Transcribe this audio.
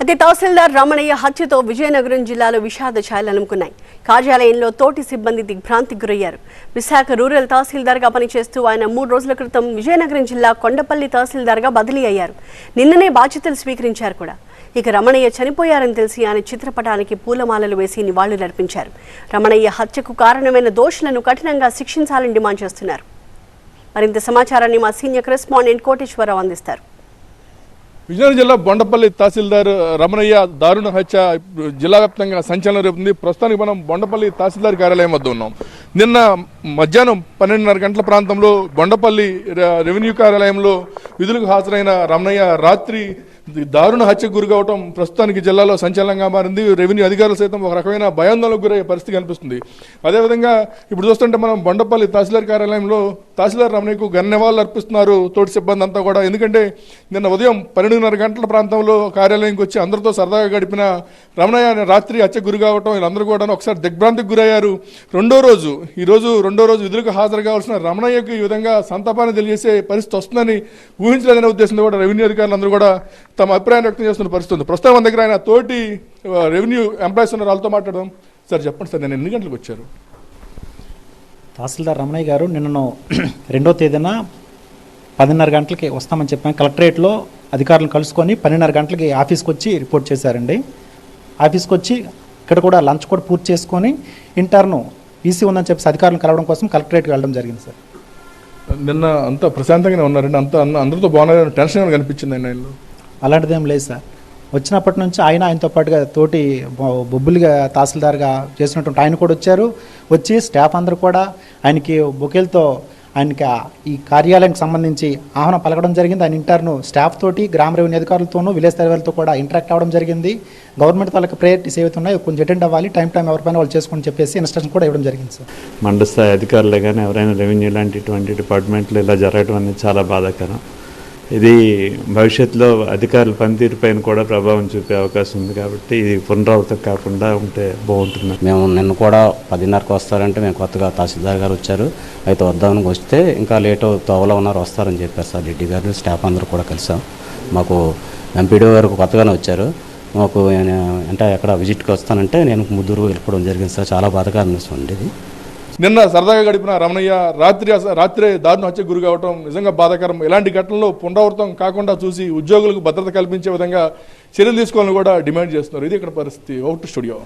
అయితే తహసీల్దార్ రమణయ్య హత్యతో విజయనగరం జిల్లాలో విషాద ఛాయలు అలుముకున్నాయి. కార్యాలయంలో తోటి సిబ్బంది దిగ్భ్రాంతికి గురయ్యారు. విశాఖ రూరల్ తహసీల్దార్గా పనిచేస్తూ ఆయన మూడు రోజుల క్రితం విజయనగరం జిల్లా కొండపల్లి తహసీల్దార్గా బదిలీ అయ్యారు. నిన్ననే బాధ్యతలు స్వీకరించారు కూడా. ఇక రమణయ్య చనిపోయారని తెలిసి ఆయన చిత్రపటానికి పూలమాలలు వేసి నివాళులర్పించారు రమణయ్య హత్యకు కారణమైన దోషులను కఠినంగా శిక్షించాలని డిమాండ్ చేస్తున్నారు. మరింత సమాచారాన్ని మా సీనియర్ కరెస్పాండెంట్ కోటేశ్వరరావు అందిస్తారు. విజయనగరం జిల్లా బొండపల్లి తహసీల్దార్ రమణయ్య దారుణ హత్య జిల్లా వ్యాప్తంగా సంచలనం రేపుతుంది ప్రస్తుతానికి మనం బొండపల్లి తహసీల్దార్ కార్యాలయం వద్ద ఉన్నాం. నిన్న మధ్యాహ్నం పన్నెండున్నర గంటల ప్రాంతంలో బొండపల్లి రెవెన్యూ కార్యాలయంలో విధులకు హాజరైన రమణయ్య రాత్రి దారుణ హత్యకు గురి కావటం ప్రస్తుతానికి జిల్లాలో సంచలనంగా మారింది. రెవెన్యూ అధికారులు సైతం ఒక రకమైన భయాందోళనకు గురయ్యే పరిస్థితి కనిపిస్తుంది. అదేవిధంగా ఇప్పుడు చూస్తుంటే మనం బొండపల్లి తహసీల్దార్ కార్యాలయంలో తహసీల్దార్ రమణయ్యకు ఘన్యవాదాలు అర్పిస్తున్నారు. తోటి సిబ్బంది అంతా కూడా. ఎందుకంటే నిన్న ఉదయం పన్నెండున్నర గంటల ప్రాంతంలో కార్యాలయంకి వచ్చి అందరితో సరదాగా గడిపిన రమణయ్య రాత్రి హత్యకు గురి కావటం వీళ్ళందరూ కూడా ఒకసారి దిగ్భ్రాంతికి గురయ్యారు. రెండో రోజు ఈ రోజు రెండో రోజు విధులకు హాజరు కావాల్సిన రమణయ్యకు ఈ విధంగా సంతాపాన్ని తెలియజేసే పరిస్థితి వస్తుందని ఊహించలేదనే ఉద్దేశంతో కూడా రెవెన్యూ అధికారులు అందరూ కూడా తమ అభిప్రాయం వ్యక్తం చేస్తున్న పరిస్థితి ఉంది. ప్రస్తుతం మన దగ్గర ఆయన తోటి రెవెన్యూ ఎంప్లాయీస్ ఉన్నారు వాళ్ళతో మాట్లాడదాం. సార్ చెప్పండి సార్ నేను ఎన్ని గంటలకు వచ్చారు? తహసీల్దార్ రమణయ్య గారు నిన్నను రెండో తేదీన పదిన్నర గంటలకి వస్తామని చెప్పాను కలెక్టరేట్లో అధికారులను కలుసుకొని పన్నెండున్నర గంటలకి ఆఫీస్కి వచ్చి రిపోర్ట్ చేశారండి. ఆఫీస్కి వచ్చి ఇక్కడ కూడా లంచ్ కూడా పూర్తి చేసుకొని ఇంటర్ను ఈసీ ఉందని చెప్పేసి అధికారులను కలవడం కోసం కలెక్టరేట్కి వెళ్ళడం జరిగింది సార్. నిన్న అంతా ప్రశాంతంగానే ఉన్నారండి. అంతా అందరితో బాగున్నారు టెన్షన్ కనిపించింది ఆయనలో అలాంటిదేం లేదు సార్. వచ్చినప్పటి నుంచి ఆయన ఆయనతో పాటుగా తోటి బొబ్బులుగా తహసీల్దార్గా చేసినటువంటి ఆయన కూడా వచ్చారు. వచ్చి స్టాఫ్ అందరూ కూడా ఆయనకి బొకేలతో ఆయనకి ఈ కార్యాలయానికి సంబంధించి ఆహ్వానం పలకడం జరిగింది. ఆయన ఇంటర్ను స్టాఫ్ తోటి గ్రామ రెవెన్యూ అధికారులతోనూ విలేజ్ సర్వేలతో కూడా ఇంటరాక్ట్ అవ్వడం జరిగింది. గవర్నమెంట్ వాళ్ళకి ప్రయారిటీస్ ఏవైతే ఉన్నాయో కొంచెం అటెండ్ అవ్వాలి. టైం టైం ఎవరిపైన వాళ్ళు చేసుకొని చెప్పేసి ఇన్స్ట్రక్షన్ కూడా ఇవ్వడం జరిగింది సార్. మండల స్థాయి అధికారులే కానీ ఎవరైనా రెవెన్యూ లాంటి ఇటువంటి డిపార్ట్మెంట్లు ఇలా జరగడం అనేది చాలా బాధాకరం. ఇది భవిష్యత్తులో అధికారుల పనితీరుపైన కూడా ప్రభావం చూపే అవకాశం ఉంది కాబట్టి ఇది పునరావృతం కాకుండా ఉంటే బాగుంటుంది. మేము నిన్న కూడా పదిన్నరకు వస్తారంటే మేము కొత్తగా తహసీల్దార్ గారు వచ్చారు. అయితే వద్దామని వస్తే ఇంకా లేట్ తోవలో ఉన్నారు వస్తారని చెప్పారు సార్. రెడ్డి గారు స్టాఫ్ అందరూ కూడా కలిసాం. మాకు ఎంపీడీ గారు కొత్తగానే వచ్చారు. మాకు అంటే ఎక్కడ విజిట్కి వస్తానంటే నేను ముద్దురు వెళ్ళిపోవడం జరిగింది సార్. చాలా బాధగా అనిపిస్తుంది ఇది. నిన్న సరదాగా గడిపిన రమణయ్య రాత్రి రాత్రే దారుణ హత్యకు గురి కావటం నిజంగా బాధాకరం. ఇలాంటి ఘటనలు పునరావృతం కాకుండా చూసి ఉద్యోగులకు భద్రత కల్పించే విధంగా చర్యలు తీసుకోవాలని కూడా డిమాండ్ చేస్తున్నారు. ఇది ఇక్కడ పరిస్థితి. Out studio.